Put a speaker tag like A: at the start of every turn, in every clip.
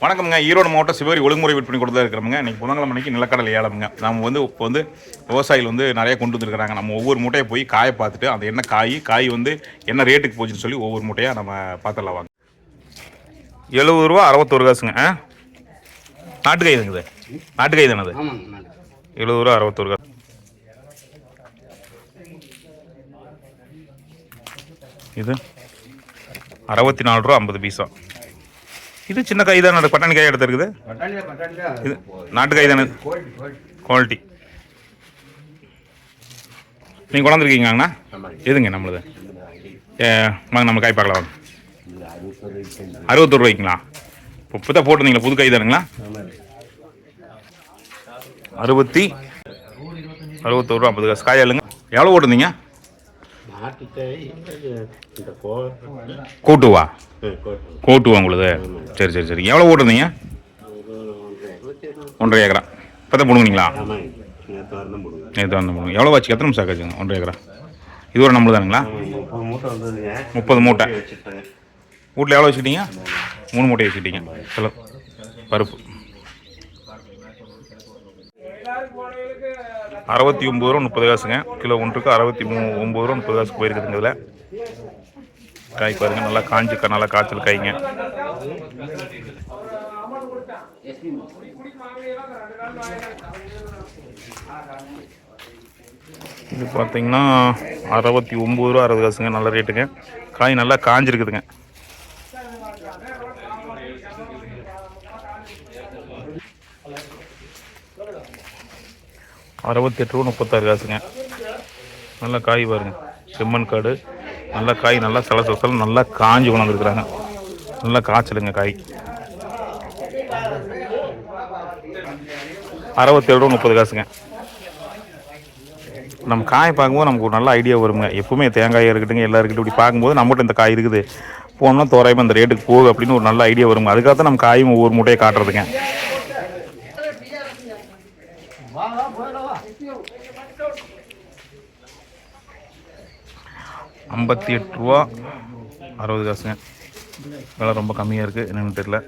A: வணக்கம்ங்க. ஈரோடு மாவட்டம் சிவகரி ஒழுங்குமுறை விற்பனை கொடுத்தா இருக்கிறவங்க. இன்னைக்கு புதன்கிழமை மணிக்கு நிலக்கடலை ஏலமுங்க. நம்ம வந்து இப்போ வந்து விவசாயிகள் வந்து நிறைய கொண்டு வந்துருக்காங்க நம்ம ஒவ்வொரு மூட்டையை போய் காயை பார்த்துட்டு அந்த என்ன காய் காய் வந்து என்ன ரேட்டுக்கு போச்சுன்னு சொல்லி ஒவ்வொரு மூட்டையாக நம்ம பார்த்துடலாம் வாங்க. எழுபது ரூபா அறுபத்தோரு காசுங்க. ஆ? நாட்டு காய் தாங்க இது? நாட்டு காய் தானே அது எழுபது ரூபா அறுபத்தோரு காசு. இது? அறுபத்தி நாலு ரூபா ஐம்பது பைசா. இது சின்ன காய் தான் பட்டாணி காய் எடுத்து இருக்குது
B: பட்டாணியா பட்டாணியா?
A: இது நாட்டு காய் தானே? குவாலிட்டி நீங்கள் கொண்டாந்துருக்கீங்களாண்ணா
B: ஆமாங்க.
A: எதுங்க நம்மளுது? வாங்க நம்ம காய் பார்க்கலாம் வாங்க. அறுபத்தொரு ரூபாய்ங்களா இப்போ தான் போட்டிருந்தீங்களா புது காய் தானுங்களா? அறுபத்தி அறுபத்தோரு ரூபா ஐம்பது காசு. காய் எவ்வளோ போட்டிருந்தீங்க? கூட்டுவா?
B: கோட்டு
A: கோட்டுவா உங்களுது. சரி சரி சரி. எவ்வளோ போட்டிருந்தீங்க ஒன்றரை ஏக்கரா. இப்போ தான் போடுவீங்களா
B: ஆமாங்க நேற்று
A: வந்து போடுங்க எவ்வளோ வச்சு எத்தனை நிமிஷம் ஆச்சுங்க ஒன்றரை ஏக்கரா. இது ஒரு நம்மளு தானுங்களா?
B: முப்பது மூட்டை
A: வீட்டில் எவ்வளோ வச்சுக்கிட்டீங்க மூணு மூட்டை வச்சுக்கிட்டீங்க ஹலோ பருப்பு. அறுபத்தி ஒம்பது ரூபா முப்பது காசுங்க. கிலோ ஒன்றுக்கு அறுபத்தி மூ ஒம்பது ரூபா முப்பது காசு போயிருக்குதுங்க இதில். காய் பாருங்க நல்லா காஞ்சி நல்லா காய்ச்சல் காய்ங்க. இது பார்த்தீங்கன்னா அறுபத்தி ஒம்பது ரூபா அறுபது காசுங்க நல்ல ரேட்டுங்க. காய் நல்லா காஞ்சிருக்குதுங்க. அறுபத்தெட்டு ரூபா முப்பத்தாறு காசுங்க. நல்லா காய் பாருங்க. செம்மண் காடு. நல்லா காய் நல்லா சல சல நல்லா காஞ்சி கொண்டாந்துருக்குறாங்க நல்லா காய்ச்சலுங்க காய். அறுபத்தேழு ரூபா முப்பது காசுங்க. நம்ம காய் பார்க்கும்போது நமக்கு ஒரு நல்ல ஐடியா வருங்க. எப்பவுமே தேங்காயாக இருக்கட்டுங்க எல்லாம் இருக்கட்டும் இப்படி பார்க்கும்போது நம்மகிட்ட இந்த காய் இருக்குது. போனோம்னா தோராயமாக இந்த ரேட்டுக்கு போகுது அப்படின்னு ஒரு நல்ல ஐடியா வருங்க. அதுக்காக தான் நம்ம காயும் ஒவ்வொரு மூட்டையை காட்டுறதுங்க. ஐம்பத்தி எட்டு ரூபா அறுபது காசுங்க. விலை ரொம்ப கம்மியாக இருக்குது என்னன்னு தெரியல.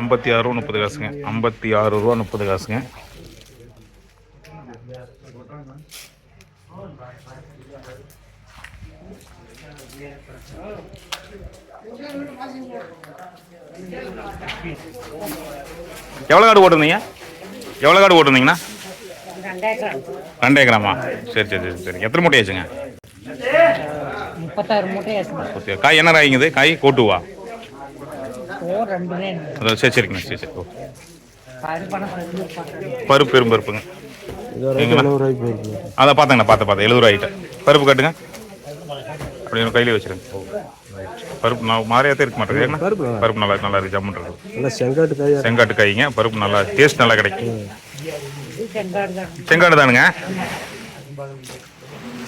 A: ஐம்பத்தி ஆறு ரூபா முப்பது காசுங்க. ஐம்பத்தி ஆறு ரூபா முப்பது காசுங்க. எவ்வளோ காடு போட்டிருந்தீங்க? எவ்வளோ காடு போட்டிருந்தீங்கண்ணா ரெண்டு ஏக்கராமா சரி சரி சரி சரி. எத்தனை மூட்டை ஆச்சுங்க
C: முப்பத்தாறு மூட்டை
A: காய் என்ன காய்ங்குது காய் கோட்டுவா? சரி சரிங்கண்ணா சரி சரி ஓகே பருப்பு பெரும் பருப்புங்க. அதை பார்த்தாங்கண்ணா பார்த்து பார்த்தேன் எழுபது ரூபாய்கிட்ட பருப்பு கட்டுங்க. அப்படி கையிலே வச்சிருங்க. பருப்பு நான் மாறியாத்தே இருக்க மாட்டேங்குது. பருப்பு நல்லா நல்லா இருக்கு ஜம்முன் இருக்கு
D: நல்லா செங்காட்டு காயா
A: செங்காட்டு காய்ங்க பருப்பு நல்லா டேஸ்ட் நல்லா கிடைக்கும்.
C: செங்காடு தான்
A: செங்காடு தானுங்க?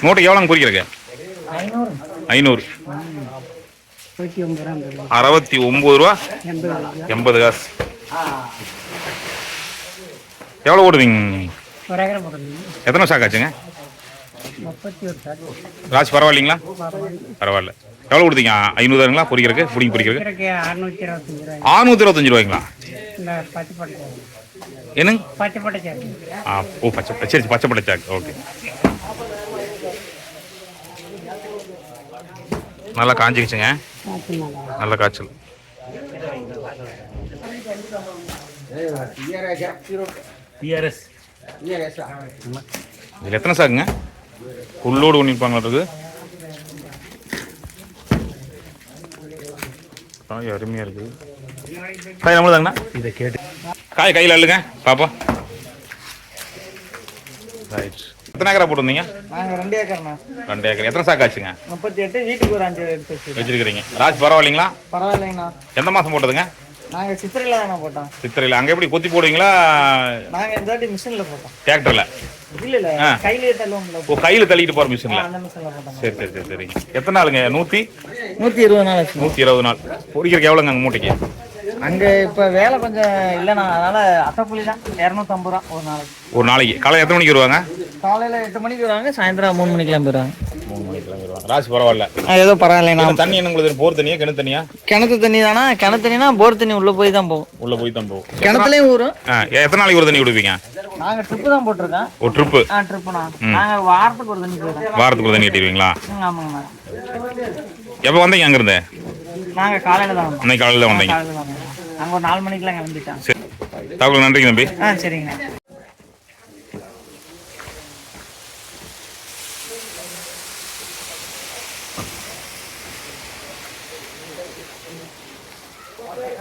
A: மூட்டை எவ்வளோங்க குறிக்கிறக்கு
C: ஐநூறு.
A: அறுபத்தி ஒம்பது ரூபா?
C: எண்பது
A: காசு. எவ்வளோ ஓடுவீங்க எத்தனை சாக்கு ஆச்சுங்க?
C: முப்பத்தி ஒரு சாக்கு.
A: ராசி பரவாயில்லைங்களா? பரவாயில்ல. எவ்வளோ கொடுத்தீங்க? ஐநூறுங்களா பொரிக்கிறதுக்கு? பிடிங்க பொரிக்கிறதுக்கு?
C: அறுநூற்றி இருபத்தஞ்சு ரூபாய்
A: ஆறுநூற்றி இருபத்தஞ்சு ரூபாய்ங்களா? என்னங்க? ஆ ஓ பச்சை சரி பச்சை பட்டை சாக்கு ஓகே. நல்லா காஞ்சிக்கிச்சுங்க.
C: சாக்கு நல்லா
A: காய்ச்சல். இதில் எத்தனை சாக்குங்க? உள்ளோடு பண்ணியிருப்பாங்களா இருக்குது காய் அருமையாக இருக்குது காய் நம்மளுதாங்கண்ணா
D: இதை கேட்டு.
A: காய் கையில் இல்லைங்க பாப்பா ரைட் எத்தனை ஏக்கரா போட்டிருந்தீங்க?
C: நாங்கள் ரெண்டு ஏக்கர்ண்ணா.
A: ரெண்டு ஏக்கர். எத்தனை சாக்கு ஆச்சுங்க?
C: முப்பத்தி எட்டு வீட்டுக்கு ஒரு அஞ்சு எடுத்து வச்சு
A: வச்சிருக்கிறீங்க. ராஜ் பரவாயில்லைங்களா?
C: பரவாயில்லைங்கண்ணா.
A: எந்த மாதம் போட்டதுங்க?
C: நாங்கள் சித்திரையில் தானே போட்டோம்.
A: சித்திரையில். அங்கே எப்படி கொத்தி போடுவீங்களா?
C: நாங்கள் இந்த வாட்டி மிஷினில் போட்டோம்.
A: டிராக்டரில்
C: இல்லை இல்லை.
A: ஆ.
C: கையிலேயே தள்ளுவோம்ல.
A: ஓ கையில் தள்ளிட்டு போகிற மிஷினில்
C: அந்த மிஷினில் போட்டோம்.
A: சரி சரி சரி சரிங்க எத்தனை நாளுங்க? நூற்றி
C: நூற்றி இருபது நாள்
A: நூற்றி இருபது நாள். பொரிக்கிறதுக்கு எவ்வளோங்க அங்கே மூட்டைக்கு?
C: அங்கே இப்போ வேலை கொஞ்சம் இல்லைண்ணா. அதனால அட்டைப்புள்ளி தான். இரநூத்தம்பது ரூபா ஒரு நாளைக்கு.
A: ஒரு நாளைக்கு. காலையில் எத்தனை மணிக்கு வருவாங்க?
C: காலையில் எட்டு மணிக்கு வருவாங்க சாயந்தரம் மூணு மணிக்கெல்லாம் போயிடுவாங்க.
A: ராசி பரவாயில்ல.
C: ஆ, ஏதோ பரவாயில்லைண்ணா
A: தண்ணி என்ன உங்களுக்கு போர் தண்ணியா கிணறு தண்ணியா?
C: கிணத்து தண்ணி தானா? கிணத்து தண்ணினா போர் தண்ணி உள்ளே போய் தான் போகும்.
A: உள்ள போய் தான் போகும்.
C: கிணத்துலேயும் ஊறும்.
A: எத்தனை நாளைக்கு ஒரு தண்ணி விடுவீங்க
C: நாங்கள் ட்ரிப்பு தான் போட்டிருக்கோம்.
A: ஒரு ட்ரிப்பு
C: ஆ நாங்கள் வாரத்துக்கு ஒரு தண்ணி
A: வாரத்துக்கு ஒரு தண்ணி கட்டிடுவீங்களா?
C: ம் ஆமாங்கண்ணா
A: எப்போ வந்தீங்க அங்கேருந்து?
C: நாங்கள் காலையில் தான் வந்தோம்.
A: அன்னைக்கு காலையில் தான் வந்தீங்க.
C: அங்கே ஒரு நாலு மணிக்கெல்லாம் கிளம்பிட்டோம்
A: சரி. தகவல் நன்றிங்க தம்பி.
C: ஆ சரிங்கண்ணா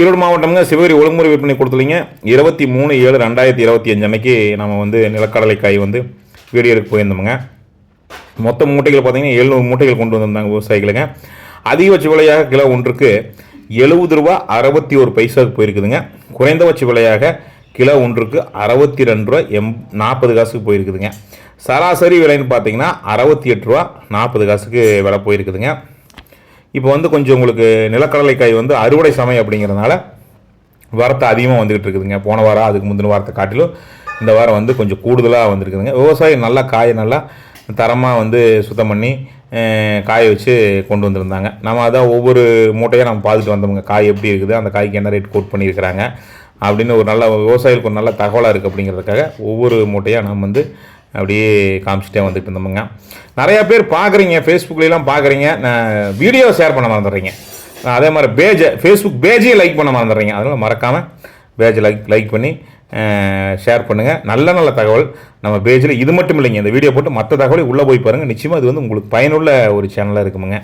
A: ஈரோடு மாவட்டம்ங்க சிவகிரி ஒழுங்குமுறை விற்பனை கொடுத்துலிங்க. இருபத்தி மூணு ஏழு ரெண்டாயிரத்தி இருபத்தி அஞ்சு அன்னைக்கு நம்ம வந்து நிலக்கடலை காய் வந்து வீடியோ எடுக்க போயிருந்தோமுங்க. மொத்த மூட்டைகள் பார்த்தீங்கன்னா எழுநூறு மூட்டைகள் கொண்டு வந்திருந்தாங்க விவசாயிகளுங்க. அதிகபட்ச விலையாக கிலோ ஒன்றுக்கு எழுபது ரூபா அறுபத்தி ஒரு பைசாவுக்கு போயிருக்குதுங்க. குறைந்தபட்ச விலையாக கிலோ ஒன்றுக்கு அறுபத்தி ரெண்டு ரூபா எம் நாற்பது காசுக்கு போயிருக்குதுங்க. சராசரி விலைன்னு பார்த்தீங்கன்னா அறுபத்தி எட்டு ரூபா நாற்பது காசுக்கு விலை போயிருக்குதுங்க. இப்போ வந்து கொஞ்சம் உங்களுக்கு நிலக்கடலைக்காய் வந்து அறுவடை சமயம் அப்படிங்கிறதுனால வரத்தை அதிகமாக வந்துக்கிட்டு இருக்குதுங்க. போன வாரம் அதுக்கு முந்தின வாரத்தை காட்டிலும் இந்த வாரம் வந்து கொஞ்சம் கூடுதலாக வந்துருக்குதுங்க. விவசாயி நல்லா காயை நல்லா தரமாக வந்து சுத்தம் பண்ணி காய வச்சு கொண்டு வந்திருந்தாங்க. நம்ம அதான் ஒவ்வொரு மூட்டையாக நம்ம பார்த்துட்டு வந்தோமுங்க. காய் எப்படி இருக்குது அந்த காய்க்கு என்ன ரேட் கோட் பண்ணியிருக்கிறாங்க அப்படின்னு ஒரு நல்ல விவசாயிகளுக்கு ஒரு நல்ல தகவலாக இருக்குது அப்படிங்கிறதுக்காக ஒவ்வொரு மூட்டையாக நம்ம வந்து அப்படியே காமிச்சிட்டே வந்துட்டு இருந்தோமுங்க. நிறையா பேர் பார்க்குறீங்க ஃபேஸ்புக்லாம் பார்க்குறீங்க நான் வீடியோ ஷேர் பண்ண மறந்துடுறீங்க. அதே மாதிரி பேஜை ஃபேஸ்புக் பேஜையும் லைக் பண்ண மறந்துடுறீங்க. அதனால் மறக்காமல் பேஜை லைக் லைக் பண்ணி ஷேர் பண்ணுங்கள் நல்ல நல்ல தகவல் நம்ம பேஜில் இது மட்டும் இல்லைங்க இந்த வீடியோ போட்டு மற்ற தகவலை உள்ளே போய் பாருங்கள் நிச்சயமாக அது வந்து உங்களுக்கு பயனுள்ள ஒரு சேனலாக இருக்குமுங்க.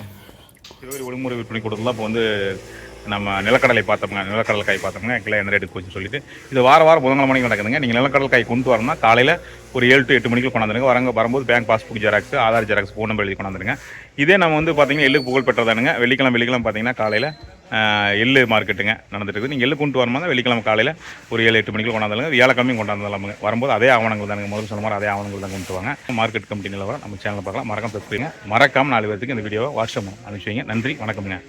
A: ஒழுங்குமுறை விற்பனை கொடுத்தலாம் இப்போ வந்து நம்ம நிலக்கடலை பார்த்தோம்ங்க. நிலக்கடலை காய் பார்த்தோம்ங்க. கிலோ என்ன ரேட்டுக்கு போச்சுன்னு சொல்லிட்டு. இது வார வாரம் புதன்கிழமை மணிக்கு நடக்குதுங்க. நீங்கள் நிலக்கடலை காய் கொண்டு வரணும்னா காலையில் ஒரு ஏழு டு எட்டு மணிக்கு கொண்டாந்துருங்க. வரங்க வரும்போது bank passbook xerox Aadhaar xerox phone number எழுதி கொண்டாந்துருங்க. இதே நம்ம வந்து பார்த்தீங்கன்னா எள்ளு புகழ் பெற்றதானுங்க. வெள்ளிக்கிழமை வெள்ளிக்கிழமை பார்த்தீங்கன்னா காலையில் எள்ளு மார்க்கெட்டுங்க நடந்துட்டு இருக்குது. நீங்கள் எள்ளு கொண்டு வரமா வெள்ளிக்கிழமை காலையில் ஒரு ஏழு எட்டு மணிக்கு கொண்டாந்துருங்க. வியாழக்கிழமையும் கொண்டாந்துலாமுங்க வரும்போது அதே ஆவணங்கள் தானுங்க. முதல்ல சொன்ன மாதிரி அதே ஆவணங்கள் தான் கொண்டு வாங்க. மார்க்கெட் கமிட்டி நிலவரம் நம்ம சேனலில் பார்க்கலாம். மறக்காம தப்புங்க மறக்காமல் நாலு பேருக்கு இந்த வீடியோவை வாட்ஸ்அப் அனுப்பிச்சுவீங்க நன்றி வணக்கம்ங்க.